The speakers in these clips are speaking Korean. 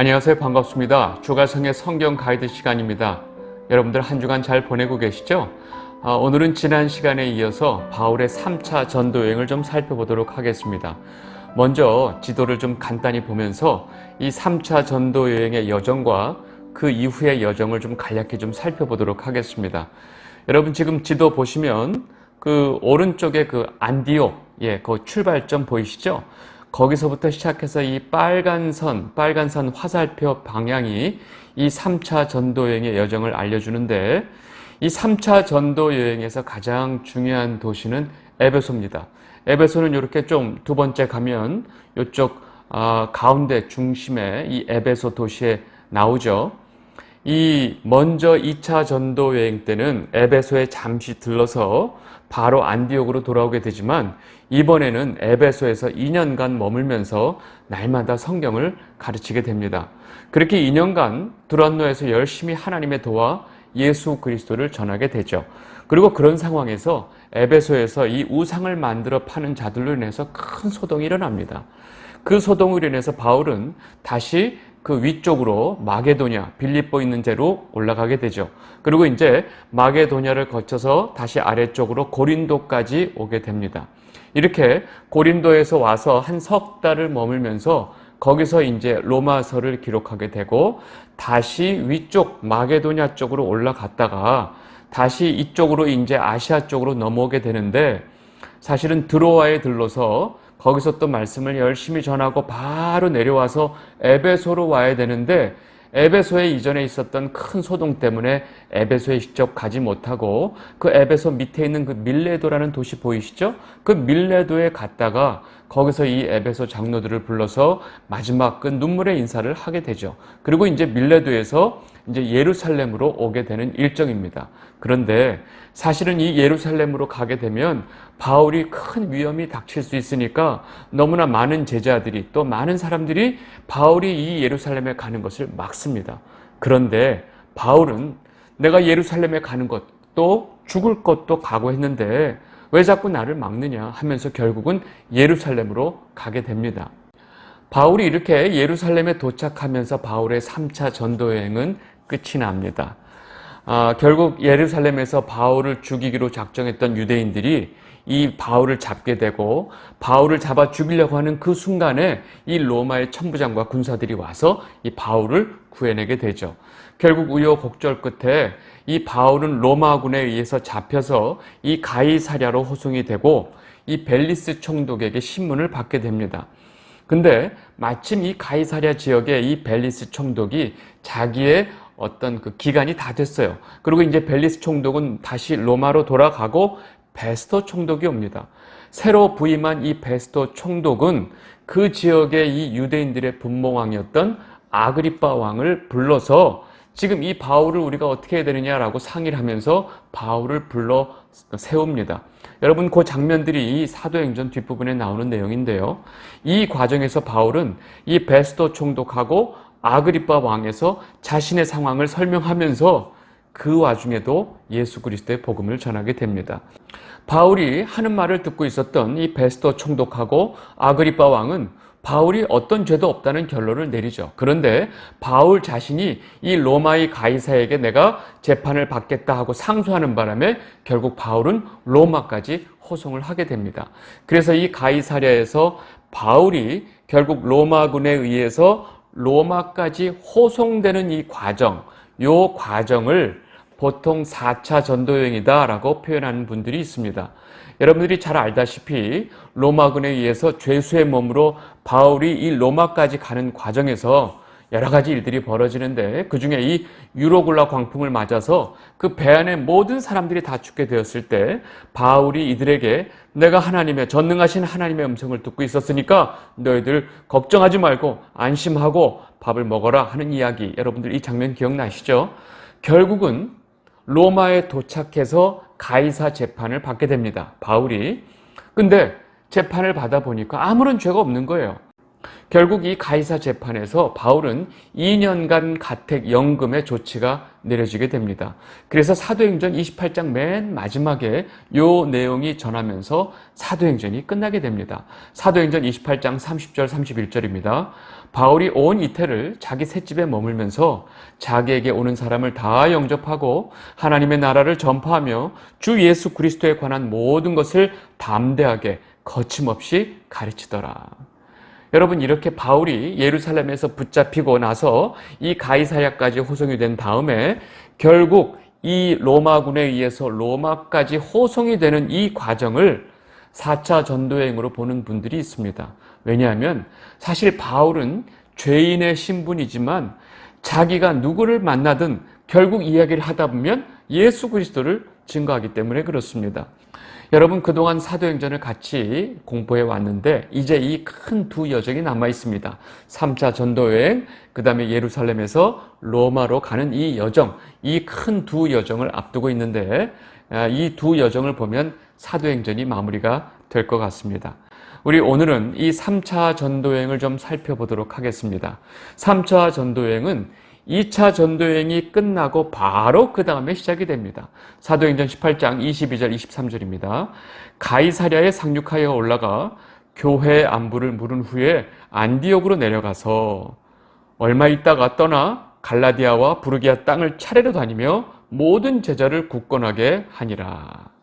안녕하세요. 반갑습니다. 주가성의 성경 가이드 시간입니다. 여러분들 한 주간 잘 보내고 계시죠? 아, 오늘은 지난 시간에 이어서 바울의 3차 전도 여행을 좀 살펴보도록 하겠습니다. 먼저 지도를 좀 간단히 보면서 이 3차 전도 여행의 여정과 그 이후의 여정을 좀 간략히 좀 살펴보도록 하겠습니다. 여러분 지금 지도 보시면 그 오른쪽에 그 안디옥, 예, 그 출발점 보이시죠? 거기서부터 시작해서 이 빨간 선, 빨간 선 화살표 방향이 이 3차 전도 여행의 여정을 알려주는데 이 3차 전도 여행에서 가장 중요한 도시는 에베소입니다. 에베소는 이렇게 좀 두 번째 가면 이쪽 아, 가운데 중심에 이 에베소 도시에 나오죠. 이 먼저 2차 전도 여행 때는 에베소에 잠시 들러서 바로 안디옥으로 돌아오게 되지만 이번에는 에베소에서 2년간 머물면서 날마다 성경을 가르치게 됩니다. 그렇게 2년간 두란노에서 열심히 하나님의 도와 예수 그리스도를 전하게 되죠. 그리고 그런 상황에서 에베소에서 이 우상을 만들어 파는 자들로 인해서 큰 소동이 일어납니다. 그 소동으로 인해서 바울은 다시 그 위쪽으로 마게도냐, 빌립보 있는 데로 올라가게 되죠. 그리고 이제 마게도냐를 거쳐서 다시 아래쪽으로 고린도까지 오게 됩니다. 이렇게 고린도에서 와서 한 석 달을 머물면서 거기서 이제 로마서를 기록하게 되고 다시 위쪽 마게도냐 쪽으로 올라갔다가 다시 이쪽으로 이제 아시아 쪽으로 넘어오게 되는데 사실은 드로아에 들러서 거기서 또 말씀을 열심히 전하고 바로 내려와서 에베소로 와야 되는데 에베소에 이전에 있었던 큰 소동 때문에 에베소에 직접 가지 못하고 그 에베소 밑에 있는 그 밀레도라는 도시 보이시죠? 그 밀레도에 갔다가 거기서 이 에베소 장로들을 불러서 마지막 그 눈물의 인사를 하게 되죠. 그리고 이제 밀레도에서 이제 예루살렘으로 오게 되는 일정입니다. 그런데 사실은 이 예루살렘으로 가게 되면 바울이 큰 위험이 닥칠 수 있으니까 너무나 많은 제자들이 또 많은 사람들이 바울이 이 예루살렘에 가는 것을 막습니다. 그런데 바울은 내가 예루살렘에 가는 것도 죽을 것도 각오했는데 왜 자꾸 나를 막느냐 하면서 결국은 예루살렘으로 가게 됩니다. 바울이 이렇게 예루살렘에 도착하면서 바울의 3차 전도 여행은 끝이 납니다. 아, 결국 예루살렘에서 바울을 죽이기로 작정했던 유대인들이 이 바울을 잡게 되고 바울을 잡아 죽이려고 하는 그 순간에 이 로마의 천부장과 군사들이 와서 이 바울을 구해내게 되죠. 결국 우여곡절 끝에 이 바울은 로마군에 의해서 잡혀서 이 가이사랴로 호송이 되고 이 벨리스 총독에게 신문을 받게 됩니다. 근데 마침 이 가이사랴 지역의 이 벨리스 총독이 자기의 어떤 그 기간이 다 됐어요. 그리고 이제 벨리스 총독은 다시 로마로 돌아가고 베스토 총독이 옵니다. 새로 부임한 이 베스토 총독은 그 지역의 이 유대인들의 분봉왕이었던 아그리빠 왕을 불러서 지금 이 바울을 우리가 어떻게 해야 되느냐라고 상의를 하면서 바울을 불러 세웁니다. 여러분 그 장면들이 이 사도행전 뒷부분에 나오는 내용인데요. 이 과정에서 바울은 이 베스토 총독하고 아그리빠 왕에서 자신의 상황을 설명하면서 그 와중에도 예수 그리스도의 복음을 전하게 됩니다. 바울이 하는 말을 듣고 있었던 이 베스토 총독하고 아그리빠 왕은 바울이 어떤 죄도 없다는 결론을 내리죠. 그런데 바울 자신이 이 로마의 가이사에게 내가 재판을 받겠다 하고 상소하는 바람에 결국 바울은 로마까지 호송을 하게 됩니다. 그래서 이 가이사랴에서 바울이 결국 로마군에 의해서 로마까지 호송되는 이 과정, 요 과정을 보통 4차 전도여행이다라고 표현하는 분들이 있습니다. 여러분들이 잘 알다시피 로마군에 의해서 죄수의 몸으로 바울이 이 로마까지 가는 과정에서 여러 가지 일들이 벌어지는데 그 중에 이 유로굴라 광풍을 맞아서 그 배 안에 모든 사람들이 다 죽게 되었을 때 바울이 이들에게 내가 하나님의 전능하신 하나님의 음성을 듣고 있었으니까 너희들 걱정하지 말고 안심하고 밥을 먹어라 하는 이야기 여러분들 이 장면 기억나시죠? 결국은 로마에 도착해서 가이사 재판을 받게 됩니다. 바울이. 근데 재판을 받아 보니까 아무런 죄가 없는 거예요. 결국 이 가이사 재판에서 바울은 2년간 가택 연금의 조치가 내려지게 됩니다. 그래서 사도행전 28장 맨 마지막에 요 내용이 전하면서 사도행전이 끝나게 됩니다. 사도행전 28장 30절 31절입니다. 바울이 온 이태를 자기 셋집에 머물면서 자기에게 오는 사람을 다 영접하고 하나님의 나라를 전파하며 주 예수 그리스도에 관한 모든 것을 담대하게 거침없이 가르치더라. 여러분 이렇게 바울이 예루살렘에서 붙잡히고 나서 이 가이사야까지 호송이 된 다음에 결국 이 로마군에 의해서 로마까지 호송이 되는 이 과정을 4차 전도여행으로 보는 분들이 있습니다. 왜냐하면 사실 바울은 죄인의 신분이지만 자기가 누구를 만나든 결국 이야기를 하다 보면 예수 그리스도를 증거하기 때문에 그렇습니다. 여러분 그동안 사도행전을 같이 공부해 왔는데 이제 이 큰 두 여정이 남아 있습니다. 3차 전도여행, 그 다음에 예루살렘에서 로마로 가는 이 여정, 이 큰 두 여정을 앞두고 있는데 아, 이두 여정을 보면 사도행전이 마무리가 될 것 같습니다. 우리 오늘은 이 3차 전도여행을 좀 살펴보도록 하겠습니다. 3차 전도여행은 2차 전도여행이 끝나고 바로 그 다음에 시작이 됩니다. 사도행전 18장 22절 23절입니다. 가이사랴에 상륙하여 올라가 교회 안부를 물은 후에 안디옥으로 내려가서 얼마 있다가 떠나 갈라디아와 부르기아 땅을 차례로 다니며 모든 제자를 굳건하게 하니라.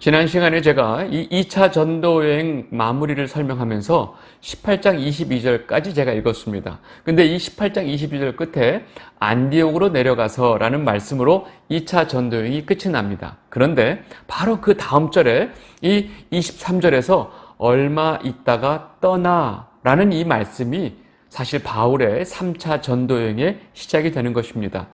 지난 시간에 제가 이 2차 전도 여행 마무리를 설명하면서 18장 22절까지 제가 읽었습니다. 근데 이 18장 22절 끝에 안디옥으로 내려가서 라는 말씀으로 2차 전도 여행이 끝이 납니다. 그런데 바로 그 다음 절에 이 23절에서 얼마 있다가 떠나 라는 이 말씀이 사실 바울의 3차 전도 여행의 시작이 되는 것입니다.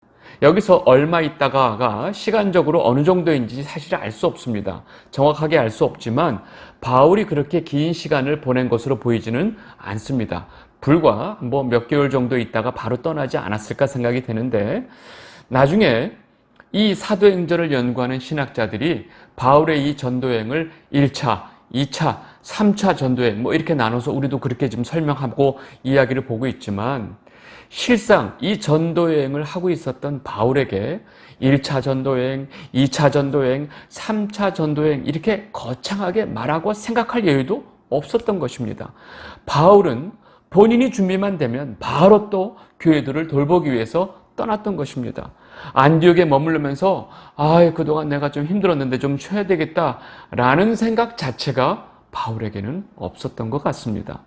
여기서 얼마 있다가가 시간적으로 어느 정도인지 사실 알 수 없습니다. 정확하게 알 수 없지만 바울이 그렇게 긴 시간을 보낸 것으로 보이지는 않습니다. 불과 뭐 몇 개월 정도 있다가 바로 떠나지 않았을까 생각이 되는데 나중에 이 사도행전을 연구하는 신학자들이 바울의 이 전도여행을 1차, 2차, 3차 전도여행 뭐 이렇게 나눠서 우리도 그렇게 지금 설명하고 이야기를 보고 있지만 실상 이 전도여행을 하고 있었던 바울에게 1차 전도여행, 2차 전도여행, 3차 전도여행 이렇게 거창하게 말하고 생각할 여유도 없었던 것입니다. 바울은 본인이 준비만 되면 바로 또 교회들을 돌보기 위해서 떠났던 것입니다. 안디옥에 머물면서 아, 그동안 내가 좀 힘들었는데 좀 쉬어야 되겠다라는 생각 자체가 바울에게는 없었던 것 같습니다.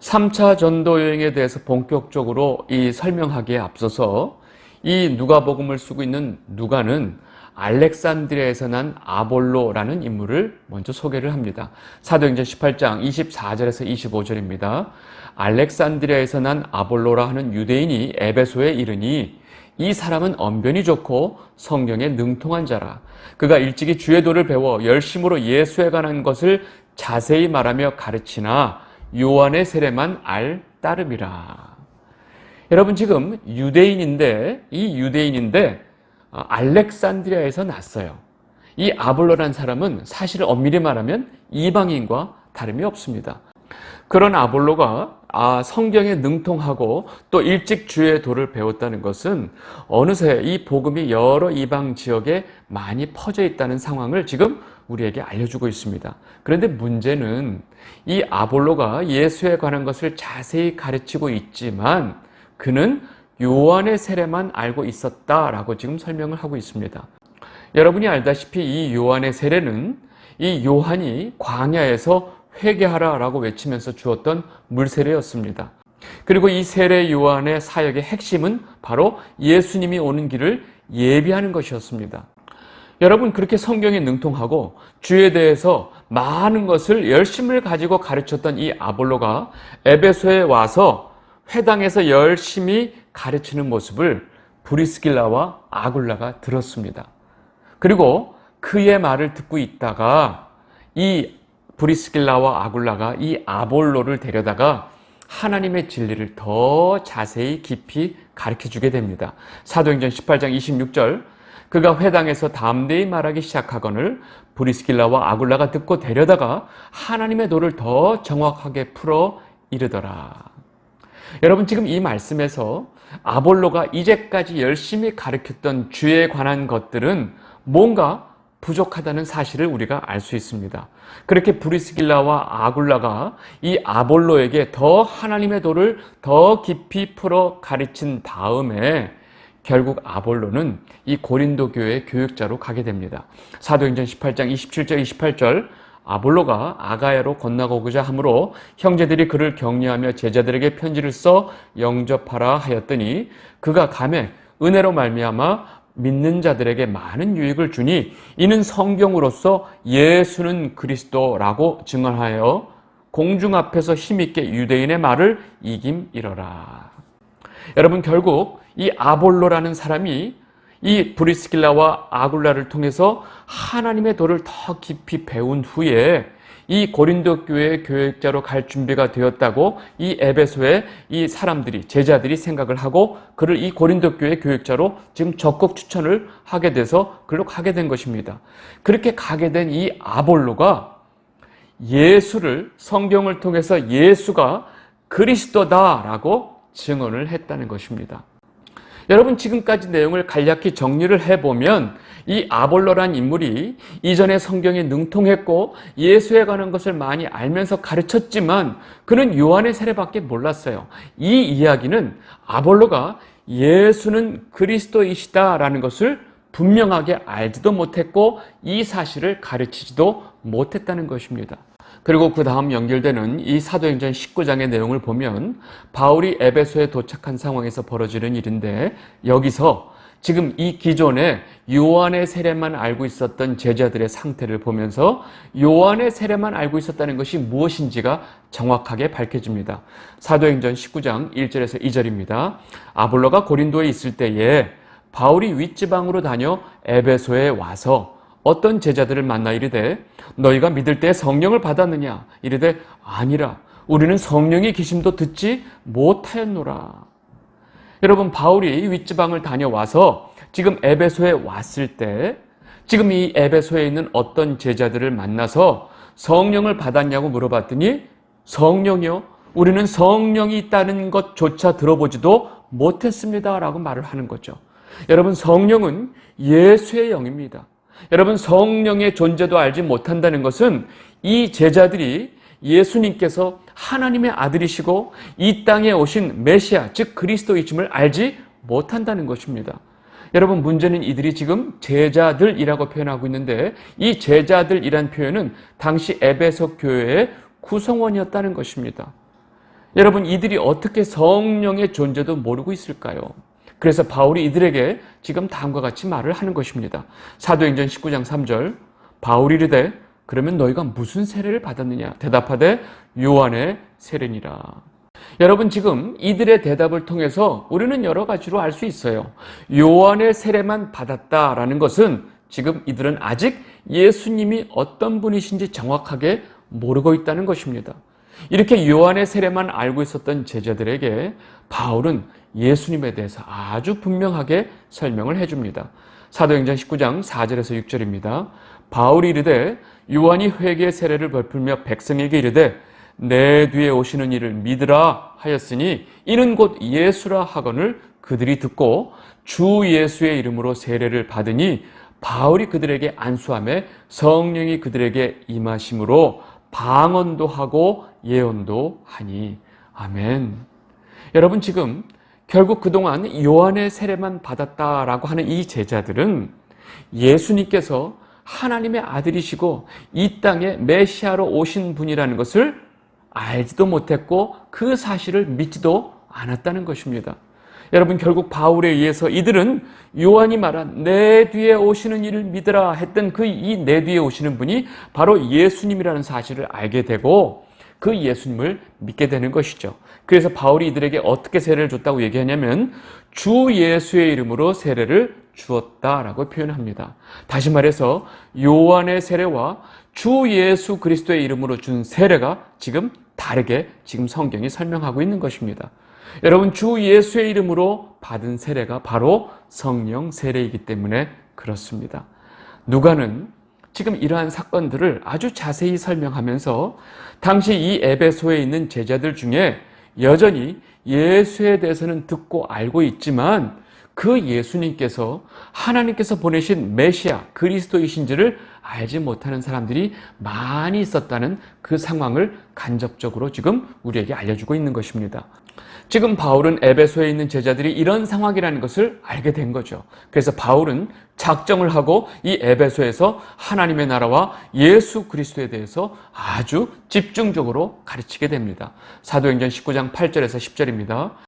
3차 전도 여행에 대해서 본격적으로 이 설명하기에 앞서서 이 누가복음을 쓰고 있는 누가는 알렉산드리아에서 난 아볼로라는 인물을 먼저 소개를 합니다. 사도행전 18장 24절에서 25절입니다. 알렉산드리아에서 난 아볼로라 하는 유대인이 에베소에 이르니 이 사람은 언변이 좋고 성경에 능통한 자라. 그가 일찍이 주의 도를 배워 열심으로 예수에 관한 것을 자세히 말하며 가르치나 요한의 세례만 알 따름이라. 여러분 지금 유대인인데 이 유대인인데 어, 알렉산드리아에서 났어요. 이 아볼로란 사람은 사실 엄밀히 말하면 이방인과 다름이 없습니다. 그런 아볼로가 아, 성경에 능통하고 또 일찍 주의 도를 배웠다는 것은 어느새 이 복음이 여러 이방 지역에 많이 퍼져 있다는 상황을 지금 우리에게 알려주고 있습니다. 그런데 문제는 이 아볼로가 예수에 관한 것을 자세히 가르치고 있지만 그는 요한의 세례만 알고 있었다라고 지금 설명을 하고 있습니다. 여러분이 알다시피 이 요한의 세례는 이 요한이 광야에서 회개하라 라고 외치면서 주었던 물세례였습니다. 그리고 이 세례 요한의 사역의 핵심은 바로 예수님이 오는 길을 예비하는 것이었습니다. 여러분 그렇게 성경에 능통하고 주에 대해서 많은 것을 열심을 가지고 가르쳤던 이 아볼로가 에베소에 와서 회당에서 열심히 가르치는 모습을 브리스길라와 아굴라가 들었습니다. 그리고 그의 말을 듣고 있다가 이 브리스길라와 아굴라가 이 아볼로를 데려다가 하나님의 진리를 더 자세히 깊이 가르쳐 주게 됩니다. 사도행전 18장 26절 그가 회당에서 담대히 말하기 시작하거늘 브리스길라와 아굴라가 듣고 데려다가 하나님의 도를 더 정확하게 풀어 이르더라. 여러분 지금 이 말씀에서 아볼로가 이제까지 열심히 가르쳤던 주에 관한 것들은 뭔가 부족하다는 사실을 우리가 알 수 있습니다. 그렇게 브리스길라와 아굴라가 이 아볼로에게 더 하나님의 도를 더 깊이 풀어 가르친 다음에 결국 아볼로는 이 고린도 교회 교육자로 가게 됩니다. 사도행전 18장 27절 28절 아볼로가 아가야로 건너가고자 하므로 형제들이 그를 격려하며 제자들에게 편지를 써 영접하라 하였더니 그가 감에 은혜로 말미암아 믿는 자들에게 많은 유익을 주니 이는 성경으로서 예수는 그리스도라고 증언하여 공중 앞에서 힘있게 유대인의 말을 이김이러라. 여러분 결국 이 아볼로라는 사람이 이 브리스길라와 아굴라를 통해서 하나님의 도를 더 깊이 배운 후에 이 고린도 교회의 교육자로 갈 준비가 되었다고 이 에베소의 이 사람들이 제자들이 생각을 하고 그를 이 고린도 교회 교육자로 지금 적극 추천을 하게 돼서 그로 가게 된 것입니다. 그렇게 가게 된 이 아볼로가 예수를 성경을 통해서 예수가 그리스도다라고 증언을 했다는 것입니다. 여러분 지금까지 내용을 간략히 정리를 해보면 이 아볼로란 인물이 이전에 성경에 능통했고 예수에 관한 것을 많이 알면서 가르쳤지만 그는 요한의 세례밖에 몰랐어요. 이 이야기는 아볼로가 예수는 그리스도이시다라는 것을 분명하게 알지도 못했고 이 사실을 가르치지도 못했다는 것입니다. 그리고 그 다음 연결되는 이 사도행전 19장의 내용을 보면 바울이 에베소에 도착한 상황에서 벌어지는 일인데 여기서 지금 이 기존에 요한의 세례만 알고 있었던 제자들의 상태를 보면서 요한의 세례만 알고 있었다는 것이 무엇인지가 정확하게 밝혀집니다. 사도행전 19장 1절에서 2절입니다. 아볼로가 고린도에 있을 때에 바울이 윗지방으로 다녀 에베소에 와서 어떤 제자들을 만나 이르되 너희가 믿을 때 성령을 받았느냐 이르되 아니라 우리는 성령의 계심도 듣지 못하였노라. 여러분 바울이 윗지방을 다녀와서 지금 에베소에 왔을 때 지금 이 에베소에 있는 어떤 제자들을 만나서 성령을 받았냐고 물어봤더니 성령이요 우리는 성령이 있다는 것조차 들어보지도 못했습니다라고 말을 하는 거죠. 여러분 성령은 예수의 영입니다. 여러분 성령의 존재도 알지 못한다는 것은 이 제자들이 예수님께서 하나님의 아들이시고 이 땅에 오신 메시아 즉 그리스도이심을 알지 못한다는 것입니다. 여러분 문제는 이들이 지금 제자들이라고 표현하고 있는데 이 제자들이란 표현은 당시 에베소 교회의 구성원이었다는 것입니다. 여러분 이들이 어떻게 성령의 존재도 모르고 있을까요? 그래서 바울이 이들에게 지금 다음과 같이 말을 하는 것입니다. 사도행전 19장 3절 바울이 이르되 그러면 너희가 무슨 세례를 받았느냐 대답하되 요한의 세례니라. 여러분 지금 이들의 대답을 통해서 우리는 여러 가지로 알 수 있어요. 요한의 세례만 받았다라는 것은 지금 이들은 아직 예수님이 어떤 분이신지 정확하게 모르고 있다는 것입니다. 이렇게 요한의 세례만 알고 있었던 제자들에게 바울은 예수님에 대해서 아주 분명하게 설명을 해줍니다. 사도행전 19장 4절에서 6절입니다. 바울이 이르되 요한이 회개 세례를 베풀며 백성에게 이르되 내 뒤에 오시는 이를 믿으라 하였으니 이는 곧 예수라 하거늘 그들이 듣고 주 예수의 이름으로 세례를 받으니 바울이 그들에게 안수함에 성령이 그들에게 임하심으로 방언도 하고 예언도 하니 아멘. 여러분 지금 결국 그동안 요한의 세례만 받았다라고 하는 이 제자들은 예수님께서 하나님의 아들이시고 이 땅에 메시아로 오신 분이라는 것을 알지도 못했고 그 사실을 믿지도 않았다는 것입니다. 여러분 결국 바울에 의해서 이들은 요한이 말한 내 뒤에 오시는 이를 믿으라 했던 그 이 내 뒤에 오시는 분이 바로 예수님이라는 사실을 알게 되고 그 예수님을 믿게 되는 것이죠. 그래서 바울이 이들에게 어떻게 세례를 줬다고 얘기하냐면 주 예수의 이름으로 세례를 주었다라고 표현합니다. 다시 말해서 요한의 세례와 주 예수 그리스도의 이름으로 준 세례가 지금 다르게 지금 성경이 설명하고 있는 것입니다. 여러분 주 예수의 이름으로 받은 세례가 바로 성령 세례이기 때문에 그렇습니다. 누가는 지금 이러한 사건들을 아주 자세히 설명하면서 당시 이 에베소에 있는 제자들 중에 여전히 예수에 대해서는 듣고 알고 있지만 그 예수님께서 하나님께서 보내신 메시아 그리스도이신지를 알지 못하는 사람들이 많이 있었다는 그 상황을 간접적으로 지금 우리에게 알려주고 있는 것입니다. 지금 바울은 에베소에 있는 제자들이 이런 상황이라는 것을 알게 된 거죠. 그래서 바울은 작정을 하고 이 에베소에서 하나님의 나라와 예수 그리스도에 대해서 아주 집중적으로 가르치게 됩니다. 사도행전 19장 8절에서 10절입니다.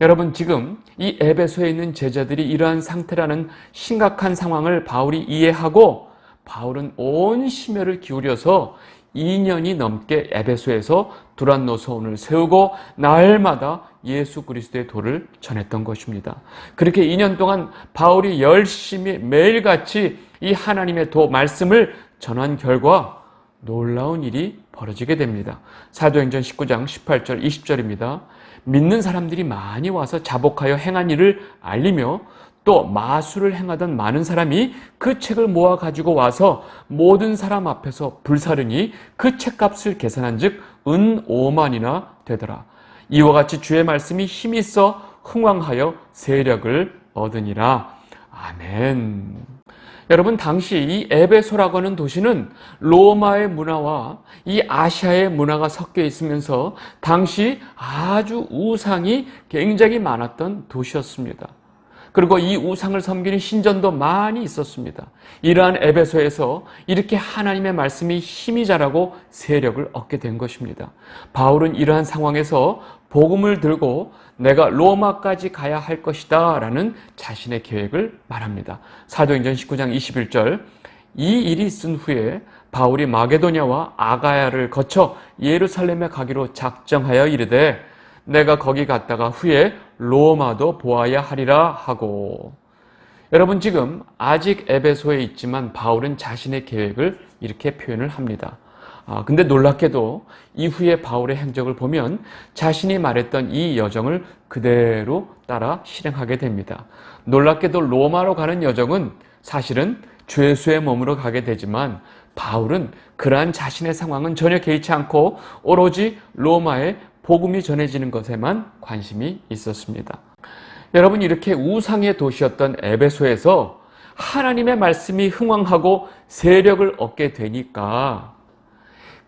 여러분 지금 이 에베소에 있는 제자들이 이러한 상태라는 심각한 상황을 바울이 이해하고 바울은 온 심혈을 기울여서 2년이 넘게 에베소에서 두란노 서원을 세우고 날마다 예수 그리스도의 도를 전했던 것입니다. 그렇게 2년 동안 바울이 열심히 매일같이 이 하나님의 도 말씀을 전한 결과 놀라운 일이 벌어지게 됩니다. 사도행전 19장 18절 20절입니다. 믿는 사람들이 많이 와서 자복하여 행한 일을 알리며 또 마술을 행하던 많은 사람이 그 책을 모아 가지고 와서 모든 사람 앞에서 불사르니 그 책값을 계산한 즉은 5만이나 되더라. 이와 같이 주의 말씀이 힘 있어 흥왕하여 세력을 얻으니라. 아멘. 여러분 당시 이 에베소라고 하는 도시는 로마의 문화와 이 아시아의 문화가 섞여 있으면서 당시 아주 우상이 굉장히 많았던 도시였습니다. 그리고 이 우상을 섬기는 신전도 많이 있었습니다. 이러한 에베소에서 이렇게 하나님의 말씀이 힘이 자라고 세력을 얻게 된 것입니다. 바울은 이러한 상황에서 복음을 들고 내가 로마까지 가야 할 것이다 라는 자신의 계획을 말합니다. 사도행전 19장 21절 이 일이 있은 후에 바울이 마게도냐와 아가야를 거쳐 예루살렘에 가기로 작정하여 이르되 내가 거기 갔다가 후에 로마도 보아야 하리라 하고 여러분 지금 아직 에베소에 있지만 바울은 자신의 계획을 이렇게 표현을 합니다. 아, 근데 놀랍게도 이후에 바울의 행적을 보면 자신이 말했던 이 여정을 그대로 따라 실행하게 됩니다. 놀랍게도 로마로 가는 여정은 사실은 죄수의 몸으로 가게 되지만 바울은 그러한 자신의 상황은 전혀 개의치 않고 오로지 로마의 복음이 전해지는 것에만 관심이 있었습니다. 여러분 이렇게 우상의 도시였던 에베소에서 하나님의 말씀이 흥왕하고 세력을 얻게 되니까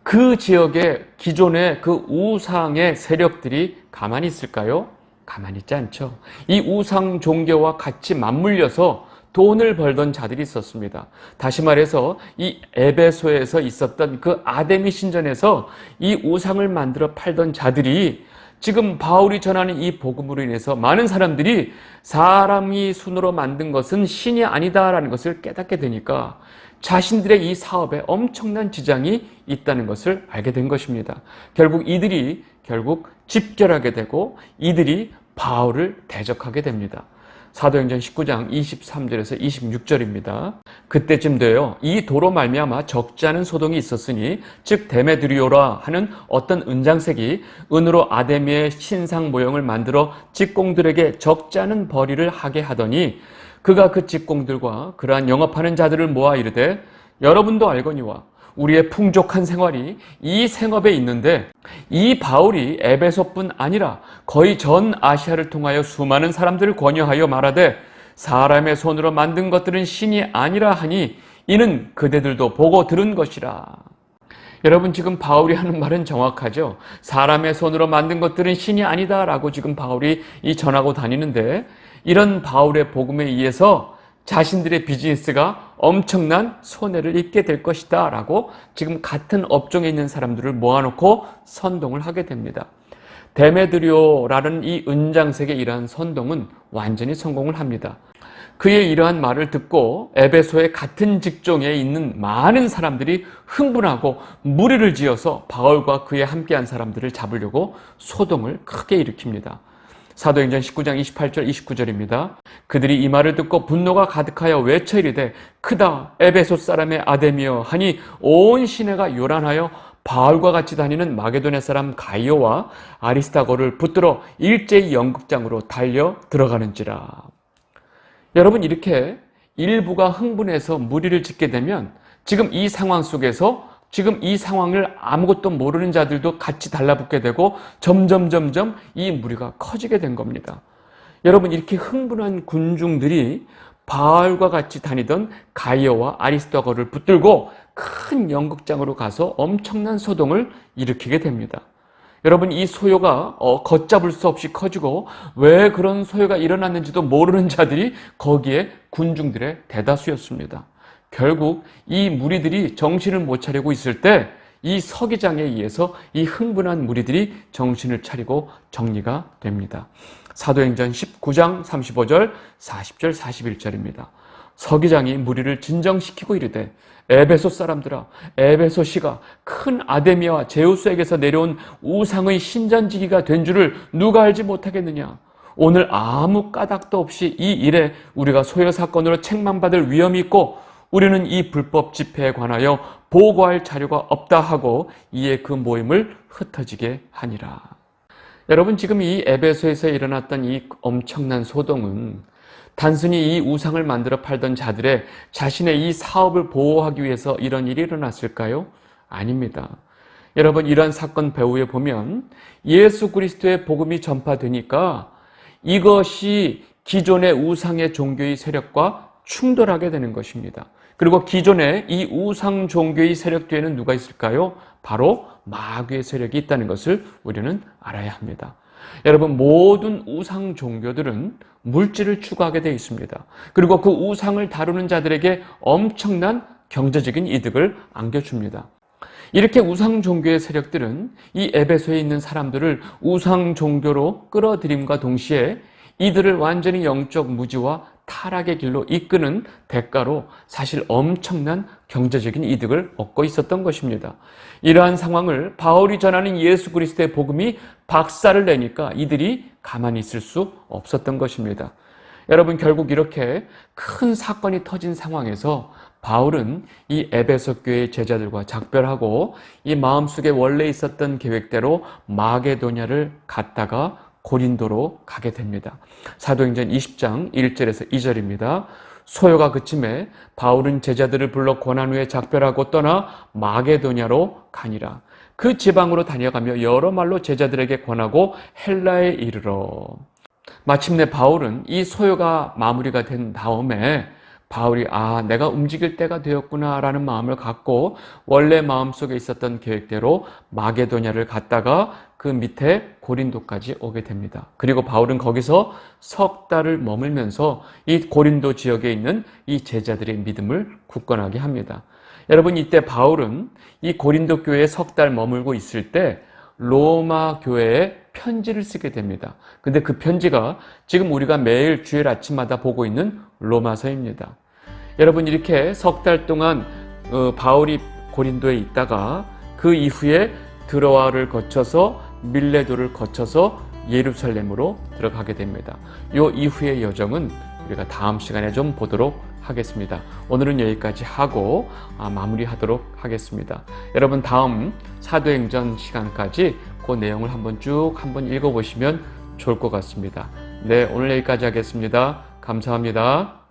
그 지역의 기존의 그 우상의 세력들이 가만히 있을까요? 가만히 있지 않죠. 이 우상 종교와 같이 맞물려서 돈을 벌던 자들이 있었습니다. 다시 말해서 이 에베소에서 있었던 그 아데미 신전에서 이 우상을 만들어 팔던 자들이 지금 바울이 전하는 이 복음으로 인해서 많은 사람들이 사람이 손으로 만든 것은 신이 아니다라는 것을 깨닫게 되니까 자신들의 이 사업에 엄청난 지장이 있다는 것을 알게 된 것입니다. 결국 이들이 결국 집결하게 되고 이들이 바울을 대적하게 됩니다. 사도행전 19장 23절에서 26절입니다. 그때쯤 되어 이 도로 말미암아 적지 않은 소동이 있었으니 즉 데메드리오라 하는 어떤 은장색이 은으로 아데미의 신상 모형을 만들어 직공들에게 적지 않은 벌이를 하게 하더니 그가 그 직공들과 그러한 영업하는 자들을 모아 이르되 여러분도 알거니와 우리의 풍족한 생활이 이 생업에 있는데 이 바울이 에베소뿐 아니라 거의 전 아시아를 통하여 수많은 사람들을 권유하여 말하되 사람의 손으로 만든 것들은 신이 아니라 하니 이는 그대들도 보고 들은 것이라. 여러분 지금 바울이 하는 말은 정확하죠. 사람의 손으로 만든 것들은 신이 아니다라고 지금 바울이 이 전하고 다니는데 이런 바울의 복음에 의해서 자신들의 비즈니스가 엄청난 손해를 입게 될 것이다 라고 지금 같은 업종에 있는 사람들을 모아놓고 선동을 하게 됩니다. 데메드리오라는 이 은장색의 이러한 선동은 완전히 성공을 합니다. 그의 이러한 말을 듣고 에베소의 같은 직종에 있는 많은 사람들이 흥분하고 무리를 지어서 바울과 그에 함께한 사람들을 잡으려고 소동을 크게 일으킵니다. 사도행전 19장 28절 29절입니다. 그들이 이 말을 듣고 분노가 가득하여 외쳐 이르되 크다 에베소 사람의 아데미여 하니 온 시내가 요란하여 바울과 같이 다니는 마게도네 사람 가이오와 아리스타고를 붙들어 일제히 연극장으로 달려 들어가는지라. 여러분 이렇게 일부가 흥분해서 무리를 짓게 되면 지금 이 상황 속에서 지금 이 상황을 아무것도 모르는 자들도 같이 달라붙게 되고 점점 점점 이 무리가 커지게 된 겁니다. 여러분 이렇게 흥분한 군중들이 바알과 같이 다니던 가이어와 아리스토거를 붙들고 큰 연극장으로 가서 엄청난 소동을 일으키게 됩니다. 여러분 이 소요가 어, 걷잡을 수 없이 커지고 왜 그런 소요가 일어났는지도 모르는 자들이 거기에 군중들의 대다수였습니다. 결국 이 무리들이 정신을 못 차리고 있을 때 이 서기장에 의해서 이 흥분한 무리들이 정신을 차리고 정리가 됩니다. 사도행전 19장 35절, 40절, 41절입니다. 서기장이 무리를 진정시키고 이르되 에베소 사람들아 에베소 시가 큰 아데미와 제우스에게서 내려온 우상의 신전지기가 된 줄을 누가 알지 못하겠느냐 오늘 아무 까닭도 없이 이 일에 우리가 소요 사건으로 책망받을 위험이 있고 우리는 이 불법 집회에 관하여 보고할 자료가 없다 하고 이에 그 모임을 흩어지게 하니라. 여러분 지금 이 에베소에서 일어났던 이 엄청난 소동은 단순히 이 우상을 만들어 팔던 자들의 자신의 이 사업을 보호하기 위해서 이런 일이 일어났을까요? 아닙니다. 여러분 이러한 사건 배후에 보면 예수 그리스도의 복음이 전파되니까 이것이 기존의 우상의 종교의 세력과 충돌하게 되는 것입니다. 그리고 기존의 이 우상 종교의 세력 뒤에는 누가 있을까요? 바로 마귀의 세력이 있다는 것을 우리는 알아야 합니다. 여러분, 모든 우상 종교들은 물질을 추구하게 되어 있습니다. 그리고 그 우상을 다루는 자들에게 엄청난 경제적인 이득을 안겨줍니다. 이렇게 우상 종교의 세력들은 이 에베소에 있는 사람들을 우상 종교로 끌어들임과 동시에 이들을 완전히 영적 무지와 타락의 길로 이끄는 대가로 사실 엄청난 경제적인 이득을 얻고 있었던 것입니다. 이러한 상황을 바울이 전하는 예수 그리스도의 복음이 박살을 내니까 이들이 가만히 있을 수 없었던 것입니다. 여러분 결국 이렇게 큰 사건이 터진 상황에서 바울은 이 에베소 교회의 제자들과 작별하고 이 마음속에 원래 있었던 계획대로 마게도냐를 갔다가 고린도로 가게 됩니다. 사도행전 20장 1절에서 2절입니다. 소요가 그침에 바울은 제자들을 불러 고난 후에 작별하고 떠나 마게도냐로 가니라. 그 지방으로 다녀가며 여러 말로 제자들에게 권하고 헬라에 이르러. 마침내 바울은 이 소요가 마무리가 된 다음에 바울이 아 내가 움직일 때가 되었구나라는 마음을 갖고 원래 마음속에 있었던 계획대로 마게도냐를 갔다가 그 밑에 고린도까지 오게 됩니다. 그리고 바울은 거기서 석 달을 머물면서 이 고린도 지역에 있는 이 제자들의 믿음을 굳건하게 합니다. 여러분 이때 바울은 이 고린도 교회에 석 달 머물고 있을 때 로마 교회에 편지를 쓰게 됩니다. 근데 그 편지가 지금 우리가 매일 주일 아침마다 보고 있는 로마서입니다. 여러분 이렇게 석 달 동안 어, 바울이 고린도에 있다가 그 이후에 드로아를 거쳐서 밀레도를 거쳐서 예루살렘으로 들어가게 됩니다. 요 이후의 여정은 우리가 다음 시간에 좀 보도록 하겠습니다. 오늘은 여기까지 하고 아, 마무리하도록 하겠습니다. 여러분 다음 사도행전 시간까지 그 내용을 한번 쭉 한번 읽어보시면 좋을 것 같습니다. 네, 오늘 여기까지 하겠습니다. 감사합니다.